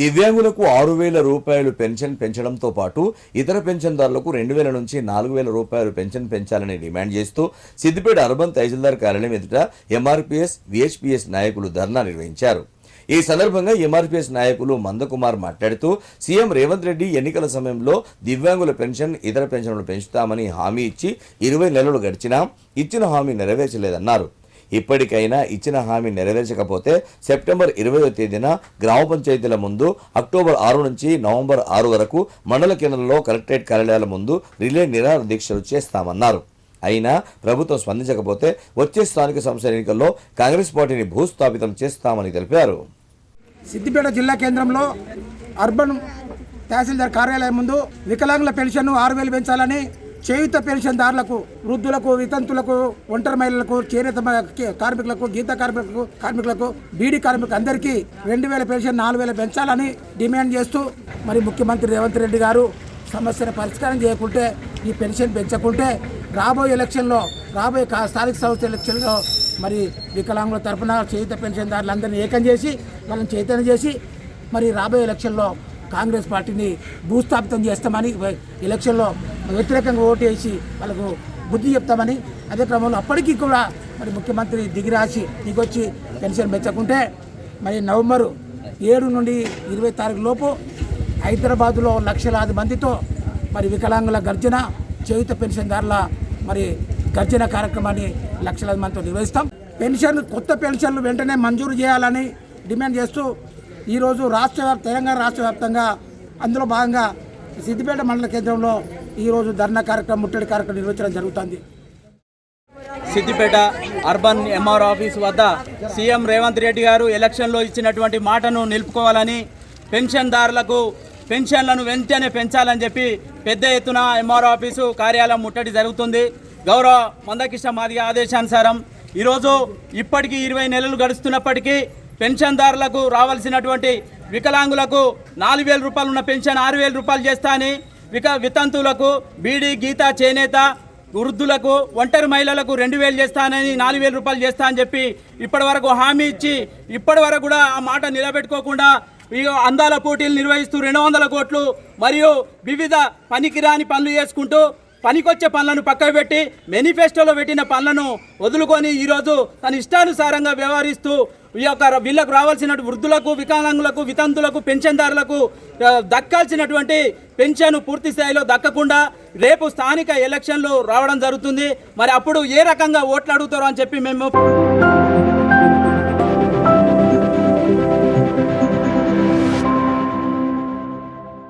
దివ్యాంగులకు ఆరు వేల రూపాయలు పెన్షన్ పెంచడంతో పాటు ఇతర పెన్షన్దారులకు రెండు వేల నుంచి నాలుగు వేల రూపాయలు పెన్షన్ పెంచాలని డిమాండ్ చేస్తూ సిద్దిపేట అర్బన్ తహసీల్దార్ కార్యాలయం ఎదుట ఎంఆర్పీఎస్ విహెచ్పిఎస్ నాయకులు ధర్నా నిర్వహించారు. ఈ సందర్భంగా ఎంఆర్పీఎస్ నాయకులు మందకుమార్ మాట్లాడుతూ సీఎం రేవంత్ రెడ్డి ఎన్నికల సమయంలో దివ్యాంగుల పెన్షన్ ఇతర పెన్షన్లు పెంచుతామని హామీ ఇచ్చి ఇరవై నెలలు గడిచినా ఇచ్చిన హామీ నెరవేర్చలేదన్నారు. ఇప్పటికైనా ఇచ్చిన హామీ నెరవేర్చకపోతే సెప్టెంబర్ ఇరవయో తేదీన గ్రామ పంచాయతీల ముందు అక్టోబర్ ఆరు నుంచి నవంబర్ ఆరు వరకు మండల కేంద్రంలో కలెక్టరేట్ కార్యాలయాల ముందు రిలే నిరాహార దీక్షలు చేస్తామన్నారు. అయినా ప్రభుత్వం స్పందించకపోతే వచ్చే స్థానిక సంస్థల ఎన్నికల్లో కాంగ్రెస్ పార్టీని భూస్థాపితం చేస్తామని తెలిపారు. సిద్దిపేట జిల్లా కేంద్రంలో అర్బన్ తహసీల్దార్ కార్యాలయం ముందు వికలాంగుల పెన్షన్ ఆరు వేలు పెంచాలని చేయుత పెన్షన్దారులకు వృద్ధులకు వితంతులకు ఒంటరి మహిళలకు చేనేత కార్మికులకు గీత కార్మికులకు కార్మికులకు బీడీ కార్మికులకు అందరికీ రెండు వేల పెన్షన్ నాలుగు వేల పెంచాలని డిమాండ్ చేస్తూ మరి ముఖ్యమంత్రి రేవంత్ రెడ్డి గారు సమస్యను పరిష్కారం చేయకుంటే ఈ పెన్షన్ పెంచకుంటే రాబోయే ఎలక్షన్లో రాబోయే కా- స్థానిక సంస్థ ఎలక్షన్లో మరి వికలాంగుల తరపున చేయుత పెన్షన్దారులందరినీ ఏకం చేసి వాళ్ళని చైతన్యం చేసి మరి రాబోయే ఎలక్షన్లో కాంగ్రెస్ పార్టీని భూస్థాపితం చేస్తామని ఎలక్షన్లో వ్యతిరేకంగా ఓటు వేసి వాళ్ళకు బుద్ధి చెప్తామని అదే క్రమంలో అప్పటికీ కూడా మరి ముఖ్యమంత్రి దిగిరాసి దిగొచ్చి పెన్షన్ మెచ్చకుంటే మరి నవంబరు ఏడు నుండి ఇరవై తారీఖు లోపు హైదరాబాదులో లక్షలాది మందితో మరి వికలాంగుల గర్జన చేయుత పెన్షన్దారుల మరి గర్జన కార్యక్రమాన్ని లక్షలాది మందితో నిర్వహిస్తాం. పెన్షన్ కొత్త పెన్షన్లు వెంటనే మంజూరు చేయాలని డిమాండ్ చేస్తూ ఈరోజు రాష్ట్ర వ్యాప్త తెలంగాణ రాష్ట్ర వ్యాప్తంగా అందులో భాగంగా సిద్దిపేట మండల కేంద్రంలో ఈరోజు ధర్నా కార్యక్రమం ముట్టడి కార్యక్రమం నిర్వహించడం జరుగుతుంది. సిద్దిపేట అర్బన్ ఎంఆర్ ఆఫీస్ వద్ద సీఎం రేవంత్ రెడ్డి గారు ఎలక్షన్లో ఇచ్చినటువంటి మాటను నిలుపుకోవాలని పెన్షన్దారులకు పెన్షన్లను వెంటనే పెంచాలని చెప్పి పెద్ద ఎత్తున ఎంఆర్ ఆఫీసు కార్యాలయం ముట్టడి జరుగుతుంది. గౌరవ మందకిష్ట మాదిగ ఆదేశానుసారం ఈరోజు ఇప్పటికీ ఇరవై నెలలు గడుస్తున్నప్పటికీ పెన్షన్దారులకు రావాల్సినటువంటి వికలాంగులకు నాలుగు వేల రూపాయలు ఉన్న పెన్షన్ ఆరు వేల రూపాయలు చేస్తా అని విక వితంతువులకు బీడీ గీత చేనేత వృద్ధులకు ఒంటరి మహిళలకు రెండు వేలు చేస్తానని నాలుగు వేల రూపాయలు చేస్తా అని చెప్పి ఇప్పటి వరకు హామీ ఇచ్చి ఇప్పటి వరకు కూడా ఆ మాట నిలబెట్టుకోకుండా ఇక అందాల పోటీలు నిర్వహిస్తూ రెండు వందల కోట్లు మరియు వివిధ పనికిరాని పనులు చేసుకుంటూ పనికొచ్చే పనులను పక్కకు పెట్టి మేనిఫెస్టోలో పెట్టిన పనులను వదులుకొని ఈరోజు తన ఇష్టానుసారంగా వ్యవహరిస్తూ ఈ యొక్క వీళ్ళకు రావాల్సిన వృద్ధులకు వికలాంగులకు వితంతులకు పెన్షన్దారులకు దక్కాల్సినటువంటి పెన్షన్ పూర్తి స్థాయిలో దక్కకుండా రేపు స్థానిక ఎలక్షన్లు రావడం జరుగుతుంది. మరి అప్పుడు ఏ రకంగా ఓట్లు అడుగుతారో అని చెప్పి మేము